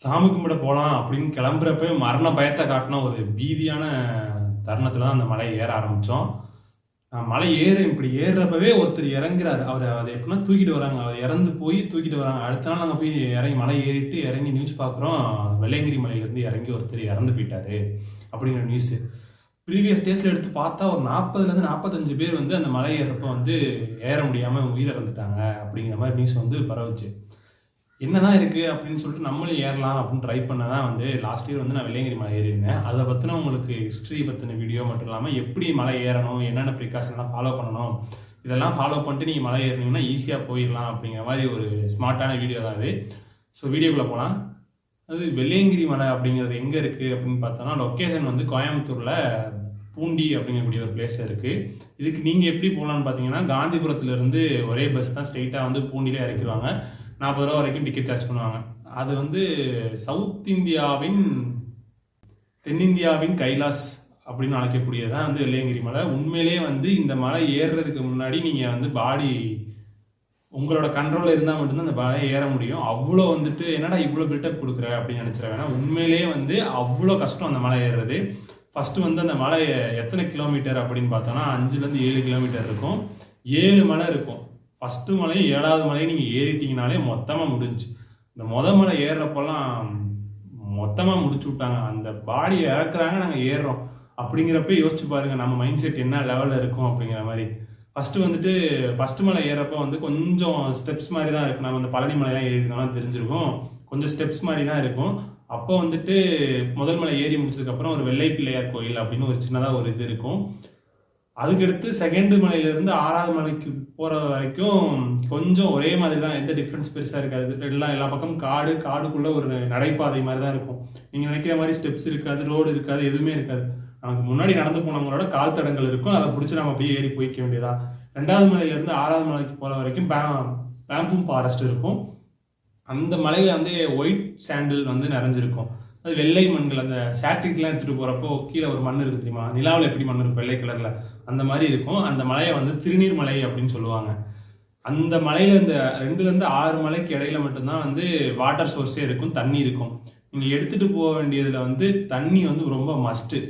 சாமி கும்பிட போகலாம் அப்படின்னு கிளம்புறப்ப மரண பயத்தை காட்டின ஒரு பீதியான தருணத்தில் தான் அந்த மலை ஏற ஆரம்பித்தோம் மலை ஏற இப்படி ஏறுறப்பவே ஒருத்தர் இறங்குறாரு. அவர் அதை எப்படின்னா தூக்கிட்டு வராங்க. அவர் இறந்து போய் தூக்கிட்டு வராங்க. அடுத்த நாள் நாங்கள் போய் இறங்கி மலை ஏறிட்டு இறங்கி நியூஸ் பார்க்குறோம். வெள்ளையங்கிரி மலையிலேருந்து இறங்கி ஒருத்தர் இறந்து போயிட்டாரு அப்படிங்கிற நியூஸு ப்ரீவியஸ் டேஸில் எடுத்து பார்த்தா ஒரு நாற்பதுலேருந்து நாற்பத்தஞ்சு பேர் வந்து அந்த மலை ஏறுறப்ப வந்து ஏற முடியாமல் உயிர் இறந்துட்டாங்க அப்படிங்கிற மாதிரி நியூஸ் வந்து பரவுச்சு. என்னதான் இருக்கு அப்படின்னு சொல்லிட்டு நம்மளும் ஏறலாம் அப்படின்னு ட்ரை பண்ண தான் வந்து லாஸ்ட் இயர் வந்து நான் வெள்ளையங்கிரி மலை ஏறியிருந்தேன். அதை பற்றின உங்களுக்கு ஹிஸ்ட்ரி பற்றின வீடியோ மட்டும் இல்லாமல் எப்படி மலை ஏறணும் என்னென்ன ப்ரிகாஷன்லாம் ஃபாலோ பண்ணணும் இதெல்லாம் ஃபாலோ பண்ணிட்டு நீங்கள் மலை ஏறினீங்கன்னா ஈஸியாக போயிடலாம் அப்படிங்கிற மாதிரி ஒரு ஸ்மார்ட்டான வீடியோ தான் அது. ஸோ வீடியோக்குள்ளே போகலாம் அது வெள்ளையங்கிரி மலை அப்படிங்கிறது எங்கே இருக்குது அப்படின்னு பார்த்தோன்னா லொக்கேஷன் வந்து கோயம்புத்தூரில் பூண்டி அப்படிங்கக்கூடிய ஒரு பிளேஸில் இருக்குது இதுக்கு நீங்கள் எப்படி போகலான்னு பார்த்தீங்கன்னா காந்திபுரத்துலேருந்து ஒரே பஸ் தான் ஸ்ட்ரெயிட்டாக வந்து பூண்டிலே இறக்கிடுவாங்க. நாற்பது ரூபா வரைக்கும் டிக்கெட் சார்ஜ் பண்ணுவாங்க. அது வந்து சவுத் இந்தியாவின் தென்னிந்தியாவின் கைலாஸ் அப்படின்னு அழைக்கக்கூடியதான் வந்து வெள்ளையங்கிரி மலை. உண்மையிலேயே வந்து இந்த மலை ஏறுறதுக்கு முன்னாடி நீங்கள் வந்து பாடி உங்களோட கண்ட்ரோலில் இருந்தால் மட்டும்தான் அந்த மலையை ஏற முடியும். அவ்வளோ வந்துட்டு என்னடா இவ்வளோ பில்டப் கொடுக்குற? அப்படின்னு நினச்சிட உண்மையிலேயே வந்து அவ்வளோ கஷ்டம் அந்த மலை ஏறுறது. ஃபஸ்ட்டு வந்து அந்த மலை எத்தனை கிலோமீட்டர் அப்படின்னு பார்த்தோன்னா அஞ்சுலேருந்து ஏழு கிலோமீட்டர் இருக்கும். ஏழு மலை இருக்கும். ஃபஸ்ட்டு மலையும் ஏழாவது மலையும் நீங்கள் ஏறிட்டீங்கனாலே மொத்தமாக முடிஞ்சு. இந்த மொதல் மலை ஏறுறப்பெல்லாம் மொத்தமாக முடிச்சு விட்டாங்க. அந்த பாடியை இறக்குறாங்க நாங்கள் ஏறுறோம். அப்படிங்கிறப்ப யோசிச்சு பாருங்கள் நம்ம மைண்ட் செட் என்ன லெவலில் இருக்கும் அப்படிங்கிற மாதிரி. ஃபஸ்ட்டு வந்துட்டு ஃபஸ்ட்டு மலை ஏறப்ப வந்து கொஞ்சம் ஸ்டெப்ஸ் மாதிரி தான் இருக்கும். நம்ம அந்த பழனி மலையெல்லாம் ஏறினோம்னா தெரிஞ்சிருக்கும். கொஞ்சம் ஸ்டெப்ஸ் மாதிரி தான் இருக்கும். அப்போ வந்துட்டு முதல் மலை ஏறி முடிச்சதுக்கப்புறம் ஒரு வெள்ளை பிள்ளையார் கோயில் அப்படின்னு ஒரு சின்னதாக ஒரு இது இருக்கும். அதுக்கடுத்து செகண்ட் மலையிலேருந்து ஆறாவது மலைக்கு போகிற வரைக்கும் கொஞ்சம் ஒரே மாதிரி தான் எந்த டிஃப்ரென்ஸ் பெருசாக இருக்காது. எல்லாம் எல்லா பக்கம் காடு காடுக்குள்ளே ஒரு நடைபாதை மாதிரி தான் இருக்கும். நீங்கள் நினைக்கிற மாதிரி ஸ்டெப்ஸ் இருக்காது ரோடு இருக்காது எதுவுமே இருக்காது. நமக்கு முன்னாடி நடந்து போனவங்களோட கால் தடங்கள் இருக்கும். அதை பிடிச்சி நம்ம போய் ஏறி போய்க்க வேண்டியதா ரெண்டாவது மலையிலேருந்து ஆறாவது மலைக்கு போகிற வரைக்கும் பே பேம்பும் ஃபாரஸ்ட் இருக்கும். அந்த மலையில் வந்து ஒயிட் சாண்டில் வந்து நிறைஞ்சிருக்கும். அது வெள்ளை மண்கள் அந்த சேட்டலைட்லாம் எடுத்துகிட்டு போகிறப்போ கீழே ஒரு மண் இருக்கு தெரியுமா? நிலாவில் எப்படி மண் இருக்கும் வெள்ளை கலரில் அந்த மாதிரி இருக்கும். அந்த மலையை வந்து திருநீர் மலை அப்படின்னு சொல்லுவாங்க. அந்த மலையில இந்த ரெண்டுலேருந்து ஆறு மலைக்கு இடையில மட்டும்தான் வந்து வாட்டர் சோர்ஸே இருக்கும் தண்ணி இருக்கும். நீங்கள் எடுத்துகிட்டு போக வேண்டியதில் வந்து தண்ணி வந்து ரொம்ப மஸ்ட்டு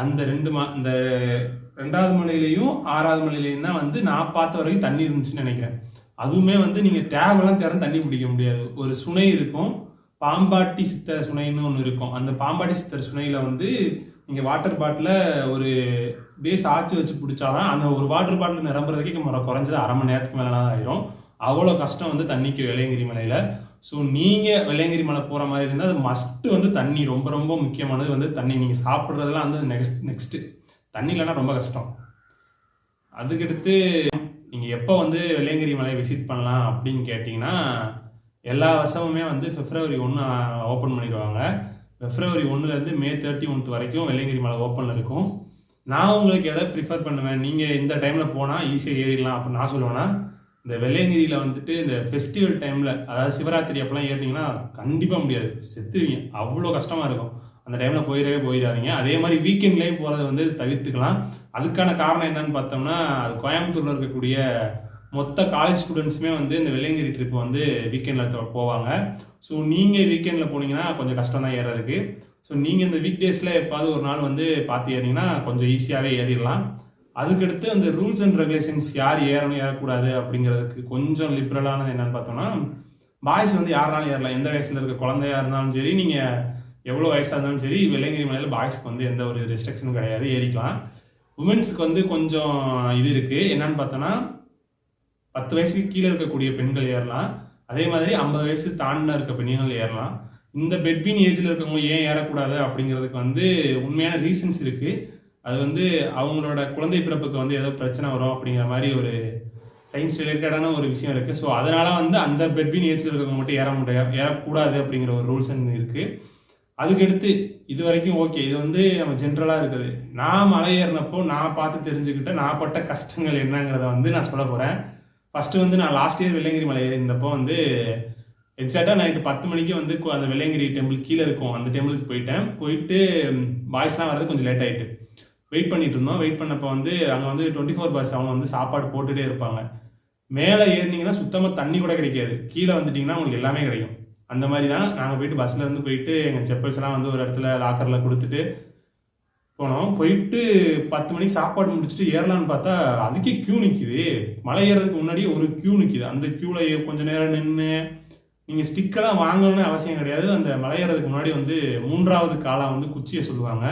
அந்த ரெண்டு மா இந்த ரெண்டாவது மலையிலையும் ஆறாவது மலையிலையும் தான் வந்து நான் பார்த்த வரைக்கும் தண்ணி இருந்துச்சுன்னு நினைக்கிறேன். அதுவுமே வந்து நீங்கள் டேபெல்லாம் திறந்து தண்ணி பிடிக்க முடியாது. ஒரு சுனை இருக்கும். பாம்பாட்டி சித்தர் சுனைன்னு ஒன்று இருக்கும். அந்த பாம்பாட்டி சித்தர் சுனையில் வந்து நீங்கள் வாட்டர் பாட்டில் ஒரு பேஸ் ஆச்சு வச்சு பிடிச்சாதான் அந்த ஒரு வாட்டர் பாட்டில் நிரம்புறதுக்கே நம்ம குறைஞ்சது அரை மணி நேரத்துக்கு மேலே ஆயிரும். அவ்வளோ கஷ்டம் வந்து தண்ணிக்கு வெள்ளையங்கிரி மலையில். ஸோ நீங்கள் வெள்ளையங்கிரி மலை போகிற மாதிரி இருந்தால் அது மஸ்ட்டு வந்து தண்ணி ரொம்ப ரொம்ப முக்கியமானது வந்து தண்ணி. நீங்கள் சாப்பிட்றதுலாம் வந்து நெக்ஸ்ட் நெக்ஸ்ட்டு தண்ணி இல்லைன்னா ரொம்ப கஷ்டம். அதுக்கடுத்து நீங்கள் எப்போ வந்து வெள்ளையங்கிரி மலையை விசிட் பண்ணலாம் அப்படின்னு கேட்டிங்கன்னா எல்லா வருஷமுமே வந்து பிப்ரவரி ஒன்று ஓப்பன் பண்ணிடுவாங்க. பிப்ரவரி ஒன்றுலேருந்து மே தேர்ட்டி ஒன்த் வரைக்கும் வெள்ளையங்கிரி மலை ஓப்பனில் இருக்கும். நான் உங்களுக்கு எதை ப்ரிஃபர் பண்ணுவேன்? நீங்கள் இந்த டைமில் போனால் ஈஸியாக ஏறிடலாம் அப்படின்னு நான் சொல்லுவேன்னா இந்த வெள்ளையங்கிரியில் வந்துட்டு இந்த ஃபெஸ்டிவல் டைமில் அதாவது சிவராத்திரி அப்போலாம் ஏறினீங்கன்னா கண்டிப்பாக முடியாது. செத்துருவீங்க. அவ்வளோ கஷ்டமாக இருக்கும். அந்த டைமில் போயிடவே போயிடாதீங்க. அதே மாதிரி வீக்கெண்ட்லேயே போகிறத வந்து தவிர்த்துக்கலாம். அதுக்கான காரணம் என்னன்னு பார்த்தோம்னா அது கோயம்புத்தூரில் இருக்கக்கூடிய மொத்த காலேஜ் ஸ்டூடெண்ட்ஸுமே வந்து இந்த வெள்ளையங்கிரி ட்ரிப் வந்து வீக்கெண்டில் போவாங்க. ஸோ நீங்கள் வீக்கெண்டில் போனீங்கன்னா கொஞ்சம் கஷ்டம் தான் ஏறதுக்கு. ஸோ நீங்கள் இந்த வீக் டேஸில் எப்பாவது ஒரு நாள் வந்து பார்த்து ஏறினீங்கன்னா கொஞ்சம் ஈஸியாகவே ஏறிடலாம். அதுக்கடுத்து அந்த ரூல்ஸ் அண்ட் ரெகுலேஷன்ஸ் யார் ஏறணும் ஏறக்கூடாது அப்படிங்கிறதுக்கு கொஞ்சம் லிபரலானது என்னென்னு பார்த்தோம்னா பாய்ஸ் வந்து யாருனாலும் ஏறலாம். எந்த வயசில் இருக்க குழந்தையாக இருந்தாலும் சரி நீங்கள் எவ்வளோ வயசாக இருந்தாலும் சரி வெள்ளையங்கிரி மலையில் பாய்ஸ்க்கு வந்து எந்த ஒரு ரெஸ்ட்ரிக்ஷனும் கிடையாது. ஏறிக்கலாம். உமன்ஸுக்கு வந்து கொஞ்சம் இது இருக்குது என்னன்னு பார்த்தோன்னா பத்து வயசுக்கு கீழே இருக்கக்கூடிய பெண்கள் ஏறலாம். அதே மாதிரி ஐம்பது வயசு தாண்டின இருக்க பெண்கள் ஏறலாம். இந்த பெட்வீன் ஏஜில் இருக்கவங்க ஏன் ஏறக்கூடாது அப்படிங்கிறதுக்கு வந்து உண்மையான ரீசன்ஸ் இருக்குது அது வந்து அவங்களோட குழந்தை பிறப்புக்கு வந்து ஏதோ பிரச்சனை வரும் அப்படிங்கிற மாதிரி ஒரு சயின்ஸ் ரிலேட்டடான ஒரு விஷயம் இருக்குது ஸோ அதனால் வந்து அந்த பெட்வீன் ஏஜில் இருக்கவங்க மட்டும் ஏற முடியாது ஏறக்கூடாது அப்படிங்கிற ஒரு ரூல்ஸ் இருக்குது அதுக்கடுத்து இது வரைக்கும் ஓகே இது வந்து நம்ம ஜென்ரலாக இருக்குது. நான் மலை ஏறினப்போ நான் பார்த்து தெரிஞ்சுக்கிட்ட நான் பட்ட கஷ்டங்கள் என்னங்கிறத வந்து நான் சொல்ல போகிறேன் ஃபஸ்ட்டு வந்து நான் லாஸ்ட் இயர் வெள்ளங்கிரி மலை ஏறினப்போ வந்து எக்ஸாக்டாக நைட்டு பத்து மணிக்கு வந்து கு- அந்த வெள்ளையங்கிரி டெம்பிள் கீழே இருக்கும். அந்த டெம்பிளுக்கு போயிட்டேன். போயிட்டு பாய்ஸ்லாம் வர்றது கொஞ்சம் லேட் ஆகிட்டு வெயிட் பண்ணிட்டு இருந்தோம். வெயிட் பண்ணப்போ வந்து அங்கே வந்து டுவெண்ட்டி ஃபோர் பர்ஸ் அவங்க வந்து சாப்பாடு போட்டுகிட்டே இருப்பாங்க. மேலே ஏறினீங்கன்னா சுத்தமாக தண்ணி கூட கிடைக்காது. கீழே வந்துட்டிங்கன்னா உங்களுக்கு எல்லாமே கிடைக்கும். அந்த மாதிரி தான் நாங்கள் போயிட்டு பஸ்ஸில் இருந்து போயிட்டு எங்கள் செப்பல்ஸ்லாம் வந்து ஒரு இடத்துல லாக்கரில் கொடுத்துட்டு போனோம். போயிட்டு பத்து மணிக்கு சாப்பாடு முடிச்சுட்டு ஏறலான்னு பார்த்தா அதுக்கே க்யூ நிற்கிது மலை ஏறதுக்கு முன்னாடி ஒரு க்யூ நிற்கிது அந்த க்யூவில் கொஞ்சம் நேரம் நின்று நீங்கள் ஸ்டிக்கெல்லாம் வாங்கணும்னு அவசியம் கிடையாது. அந்த மலையேறதுக்கு முன்னாடி வந்து மூன்றாவது காலாக வந்து குச்சியை சொல்லுவாங்க.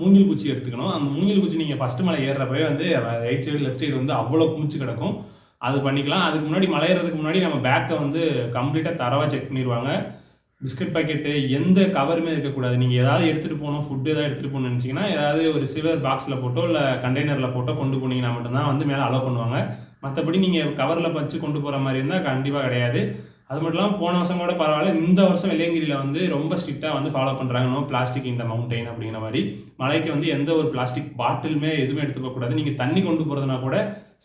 மூங்கில் குச்சி எடுத்துக்கணும். அந்த மூங்கில் குச்சி நீங்கள் ஃபஸ்ட்டு மலை ஏறுறப்பவே வந்து ரைட் சைடு லெஃப்ட் சைடு வந்து அவ்வளோ குமிச்சு கிடக்கும். அது பண்ணிக்கலாம். அதுக்கு முன்னாடி மலையிறதுக்கு முன்னாடி நம்ம பேக்கை வந்து கம்ப்ளீட்டாக தரவாக செக் பண்ணிடுவாங்க. பிஸ்கட் பாக்கெட்டு எந்த கவருமே இருக்கக்கூடாது. நீங்கள் ஏதாவது எடுத்துகிட்டு போகணும். ஃபுட்டு ஏதாவது எடுத்துகிட்டு போகணும்னு நினச்சிங்கன்னா ஏதாவது ஒரு சில்வர் பாக்ஸில் போட்டோ இல்லை கண்டெய்னரில் போட்டோ கொண்டு போனீங்கன்னா மட்டும்தான் வந்து மேலே அலோவ் பண்ணுவாங்க. மற்றபடி நீங்கள் கவரில் வச்சு கொண்டு போகிற மாதிரி இருந்தால் கண்டிப்பாக கிடையாது. அது மட்டும் இல்லாமல் போன வருஷம் கூட பரவாயில்ல. இந்த வருஷம் வெள்ளையங்கிரியில் வந்து ரொம்ப ஸ்ட்ரிக்டாக வந்து ஃபாலோ பண்ணுறாங்க நோ பிளாஸ்டிக் இந்த மவுண்டெயின் அப்படிங்கிற மாதிரி. மலைக்கு வந்து எந்த ஒரு பிளாஸ்டிக் பாட்டிலுமே எதுவுமே எடுத்துக்க கூடாது. நீங்கள் தண்ணி கொண்டு போகிறதுனா கூட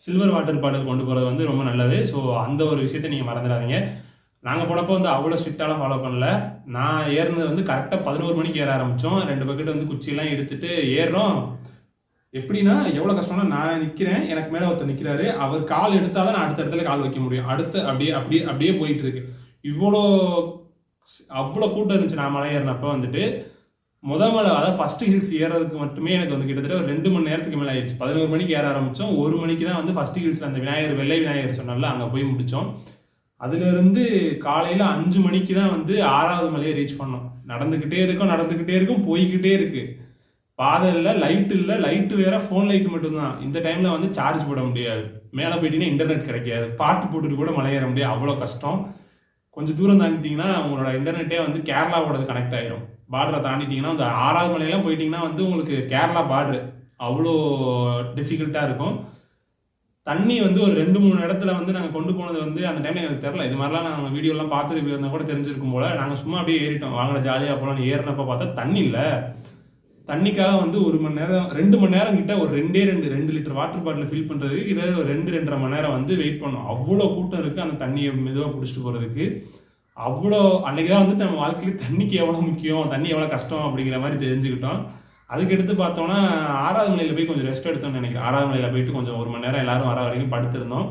சில்வர் வாட்டர் பாட்டில் கொண்டு போகிறது வந்து ரொம்ப நல்லது. ஸோ அந்த ஒரு விஷயத்தை நீங்கள் மறந்துடாதீங்க. நாங்கள் போனப்போ வந்து அவ்வளோ ஸ்ட்ரிக்டாலாம் ஃபாலோ பண்ணல. நான் ஏறினது வந்து கரெக்டாக பதினோரு மணிக்கு ஏற ஆரம்பித்தோம் ரெண்டு பக்கெட் வந்து குச்சியெல்லாம் எடுத்துகிட்டு ஏறுறோம். எப்படின்னா எவ்வளோ கஷ்டம்னா நான் நிற்கிறேன் எனக்கு மேலே ஒருத்தர் நிற்கிறாரு அவர் கால் எடுத்தால் தான் நான் அடுத்த இடத்துல கால் வைக்க முடியும். அடுத்து அப்படியே அப்படியே அப்படியே போயிட்டு இருக்கு. இவ்வளோ அவ்வளோ கூட்டம் இருந்துச்சு நான் மலை ஏறினப்போ வந்துட்டு முத மலை அதாவது ஃபர்ஸ்ட் ஹில்ஸ் ஏறதுக்கு மட்டுமே எனக்கு வந்து கிட்டத்தட்ட ஒரு ரெண்டு மணி நேரத்துக்கு மேலே ஆயிடுச்சு பதினோரு மணிக்கு ஏற ஆரம்பித்தோம் ஒரு மணிக்கு தான் வந்து ஃபர்ஸ்ட் ஹில்ஸில் அந்த விநாயகர் வெள்ளை விநாயகர் சொன்னால அங்கே போய் முடித்தோம் அதுலேருந்து காலையில் அஞ்சு மணிக்கு தான் வந்து ஆறாவது மலையை ரீச் பண்ணோம். நடந்துக்கிட்டே இருக்கும் நடந்துக்கிட்டே இருக்கும் போய்கிட்டே இருக்குது பாதை இல்லை லைட் இல்லை லைட்டு வேற ஃபோன் லைட் மட்டும்தான். இந்த டைமில் வந்து சார்ஜ் போட முடியாது. மேலே போயிட்டீங்கன்னா இன்டர்நெட் கிடைக்காது. பாட்டு போட்டுட்டு கூட மலையேற முடியாது. அவ்வளோ கஷ்டம். கொஞ்சம் தூரம் தாண்டிட்டீங்கன்னா உங்களோட இன்டர்நெட்டே வந்து கேரளாவோடது கனெக்ட் ஆயிரும். பார்டரை தாண்டிட்டீங்கன்னா அந்த ஆறாவது மலையெல்லாம் போயிட்டீங்கன்னா வந்து உங்களுக்கு கேரளா பார்டரு அவ்வளோ டிஃபிகல்ட்டாக இருக்கும். தண்ணி வந்து ஒரு ரெண்டு மூணு இடத்துல வந்து நாங்கள் கொண்டு போனது வந்து அந்த டைம்ல எனக்கு தெரில இது மாதிரிலாம் நாங்கள் வீடியோலாம் பார்த்துட்டு போயிருந்தா கூட தெரிஞ்சிருக்கும் போல. நாங்கள் சும்மா அப்படியே ஏறிட்டோம். வாங்கின ஜாலியாக போகலான்னு ஏறினப்ப பார்த்தா தண்ணி இல்லை. தண்ணிக்காக வந்து ஒரு மணி நேரம் ரெண்டு மணி நேரம் கிட்ட ஒரு ரெண்டே ரெண்டு ரெண்டு லிட்டர் வாட்டர் பாட்டில் ஃபில் பண்ணுறதுக்கு கிட்ட ஒரு ரெண்டு ரெண்டரை மணி நேரம் வந்து வெயிட் பண்ணோம் அவ்வளோ கூட்டம் இருக்குது அந்த தண்ணியை மெதுவாக பிடிச்சிட்டு போகிறதுக்கு அவ்வளோ அன்றைக்கி தான் வந்து நம்ம வாழ்க்கையில் தண்ணிக்கு எவ்வளோ முக்கியம் தண்ணி எவ்வளோ கஷ்டம் அப்படிங்கிற மாதிரி தெரிஞ்சுக்கிட்டோம். அதுக்கு எடுத்து பார்த்தோம்னா ஆறாவது மலையில் போய் கொஞ்சம் ரெஸ்ட் எடுத்தோம்னு நினைக்கிறேன். ஆறாவது மலையில் போயிட்டு கொஞ்சம் ஒரு மணி நேரம் எல்லாரும் வர வரைக்கும் படுத்திருந்தோம்.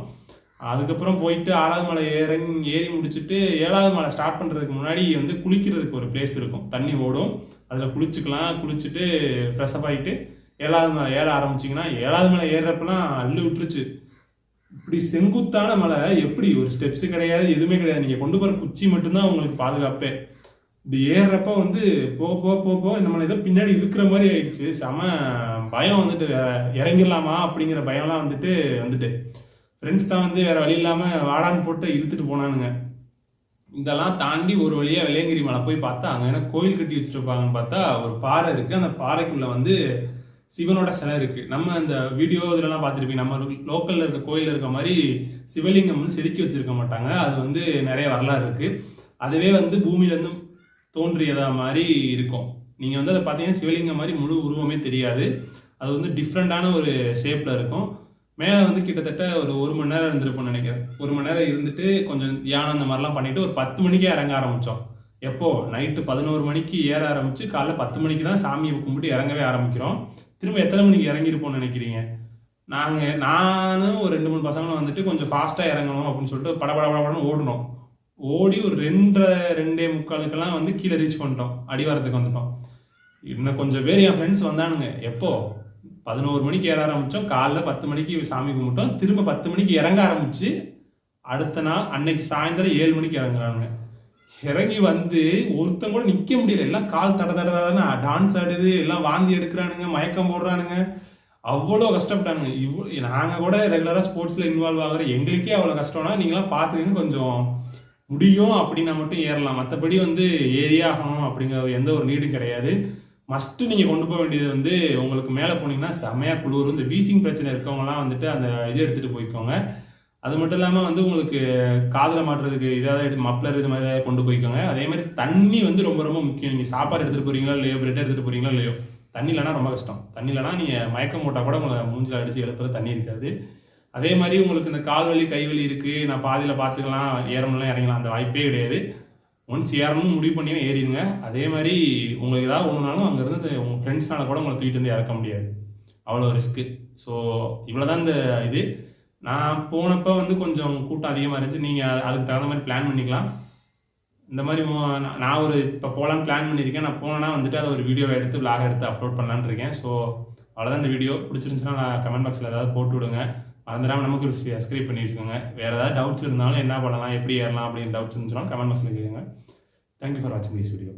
அதுக்கப்புறம் போயிட்டு ஆறாவது மலை ஏறி ஏறி முடிச்சுட்டு ஏழாவது மலை ஸ்டார்ட் பண்ணுறதுக்கு முன்னாடி வந்து குளிக்கிறதுக்கு ஒரு பிளேஸ் இருக்கும். தண்ணி ஓடும். அதில் குளிச்சுக்கலாம். குளிச்சுட்டு ஃப்ரெஷ்அப் ஆகிட்டு ஏழாவது மலை ஏற ஆரம்பிச்சிங்கன்னா ஏழாவது மலை ஏறுறப்பெல்லாம் அள்ளு விட்டுருச்சு. இப்படி செங்குத்தான மலை எப்படி? ஒரு ஸ்டெப்ஸு கிடையாது எதுவுமே கிடையாது. நீங்கள் கொண்டு போகிற குச்சி மட்டும்தான் உங்களுக்கு பாதுகாப்பே. இப்படி ஏறுறப்ப வந்து போ போ போ போ நம்மளை ஏதோ பின்னாடி இழுக்கிற மாதிரி ஆயிடுச்சு. செம பயம் வந்துட்டு இறங்கிடலாமா அப்படிங்கிற பயம்லாம் வந்துட்டு வந்துட்டு. ஃப்ரெண்ட்ஸ் தான் வந்து வேற வழி இல்லாமல் வாடான்னு போட்டு இழுத்துட்டு போனானுங்க. இதெல்லாம் தாண்டி ஒரு வழியாக வெள்ளையங்கிரி மலை போய் பார்த்தா அங்கே என்ன கோயில் கட்டி வச்சுருப்பாங்கன்னு பார்த்தா ஒரு பாறை இருக்குது அந்த பாறைக்குள்ளே வந்து சிவனோட சிலை இருக்குது நம்ம இந்த வீடியோ இதெல்லாம் பார்த்துருப்பீங்க. நம்ம லோக்கலில் இருக்க கோயிலில் இருக்க மாதிரி சிவலிங்கம் வந்து செதுக்கி வச்சுருக்க மாட்டாங்க. அது வந்து நிறைய வரலாறு இருக்குது அதுவே வந்து பூமியிலேருந்து தோன்றியதா மாதிரி இருக்கும். நீங்கள் வந்து அதை பார்த்தீங்கன்னா சிவலிங்கம் மாதிரி முழு உருவமே தெரியாது. அது வந்து டிஃப்ரெண்டான ஒரு ஷேப்பில் இருக்கும். மேலே வந்து கிட்டத்தட்ட ஒரு ஒரு மணி நேரம் இருந்திருப்போம்னு நினைக்கிறேன். ஒரு மணி நேரம் இருந்துட்டு கொஞ்சம் தியானம் அந்த மாதிரிலாம் பண்ணிட்டு ஒரு பத்து மணிக்கே இறங்க ஆரம்பித்தோம் எப்போ? நைட்டு பதினோரு மணிக்கு ஏற ஆரம்பிச்சு காலைல பத்து மணிக்கு தான் சாமியை கும்பிட்டு இறங்கவே ஆரம்பிக்கிறோம். திரும்ப எத்தனை மணிக்கு இறங்கியிருப்போம்னு நினைக்கிறீங்க? நாங்கள் நானும் ஒரு ரெண்டு மூணு பசங்களும் வந்துட்டு கொஞ்சம் ஃபாஸ்ட்டாக இறங்கணும் அப்படின்னு சொல்லிட்டு பட பட ஓடணும் ஓடி ஒரு ரெண்டரை ரெண்டே முக்காலுக்கெல்லாம் வந்து கீழே ரீச் பண்ணிட்டோம். அடிவாரத்துக்கு வந்துட்டோம். இன்னும் கொஞ்சம் பேர் என் ஃப்ரெண்ட்ஸ் வந்தானுங்க. எப்போ? பதினோரு மணிக்கு ஏற ஆரம்பித்தோம் காலைல பத்து மணிக்கு சாமி கும்பிட்டோம். திரும்ப பத்து மணிக்கு இறங்க ஆரம்பிச்சு அடுத்த நாள் அன்னைக்கு சாயந்தரம் ஏழு மணிக்கு இறங்குறாங்க இறங்கி வந்து ஒருத்தன் கூட நிற்க முடியல. எல்லாம் கால் தட தட தடன்னு டான்ஸ் ஆடுது எல்லாம் வாந்தி எடுக்கிறானுங்க மயக்கம் போடுறானுங்க. அவ்வளோ கஷ்டப்பட்டானுங்க. இவ்வளோ நாங்கள் கூட ரெகுலராக ஸ்போர்ட்ஸில் இன்வால்வ் ஆகுற எங்களுக்கே அவ்வளோ கஷ்டம்னா நீங்களாம் பார்த்துக்கின்னு கொஞ்சம் முடியும். அப்படின்னா மட்டும் ஏறலாம். மற்றபடி வந்து ஏறியாகணும் அப்படிங்கிற எந்த ஒரு நீடும் கிடையாது. மஸ்ட்டு நீங்கள் கொண்டு போக வேண்டியது வந்து உங்களுக்கு மேலே போனீங்கன்னா செமையாக குளிர் இந்த வீசிங் பிரச்சனை இருக்கவங்கலாம் வந்துட்டு அந்த இது எடுத்துகிட்டு போய்க்கோங்க. அது மட்டும் இல்லாமல் வந்து உங்களுக்கு காதில் மாட்டுறதுக்கு ஏதாவது மப்ளர் இது மாதிரி ஏதாவது கொண்டு போய்க்கோங்க. அதே மாதிரி தண்ணி வந்து ரொம்ப ரொம்ப முக்கியம். நீங்கள் சாப்பாடு எடுத்துகிட்டு போகிறீங்களா இல்லையோ பிரெட் எடுத்துகிட்டு போகிறீங்களா இல்லையோ தண்ணி இல்லைனா ரொம்ப கஷ்டம். தண்ணி இல்லைனா நீங்கள் மயக்கம் போட்டால் கூட உங்களை மூஞ்சில் அடித்து எழுப்புறது தண்ணி இருக்காது. அதே மாதிரி உங்களுக்கு இந்த கால் வலி கை வலி இருக்குது நான் பாதியில் பார்த்துக்கலாம் ஏறமெல்லாம் இறங்கலாம் அந்த வாய்ப்பே கிடையாது. ஒன்ஸ் ஏறணும்னு முடிவு பண்ணி ஏறிடுங்க. அதே மாதிரி உங்களுக்கு ஏதாவது ஒன்றுனாலும் அங்கேருந்து உங்கள் ஃப்ரெண்ட்ஸ்னால கூட உங்களை தூக்கிட்டு வந்து இறக்க முடியாது. அவ்வளோ ரிஸ்க்கு ஸோ இவ்வளோ தான் இந்த இது. நான் போனப்போ வந்து கொஞ்சம் கூட்டம் அதிகமாக இருந்துச்சு. நீங்கள் அதுக்கு தகுந்த மாதிரி பிளான் பண்ணிக்கலாம். இந்த மாதிரி நான் நான் ஒரு இப்போ போகலான்னு பிளான் பண்ணியிருக்கேன். நான் போனேன்னா வந்துட்டு அதை ஒரு வீடியோ எடுத்து விளாக எடுத்து அப்லோட் பண்ணலான் இருக்கேன். ஸோ அவ்வளோதான் இந்த வீடியோ பிடிச்சிருந்துச்சுன்னா நான் கமெண்ட் பாக்ஸில் ஏதாவது போட்டு விடுங்க. மறந்துடாமல் நமக்கு ஒரு சப்ஸ்கிரைப் பண்ணி வச்சுக்கோங்க. வேறு ஏதாவது டவுட்ஸ் இருந்தாலும் என்ன பண்ணலாம் எப்படி ஏறலாம் அப்படின்னு டவுட்ஸ் இருந்துச்சுன்னா கமெண்ட் பாக்ஸில் கேளுங்க. தேங்க்யூ ஃபார் வாட்சிங் திஸ் வீடியோ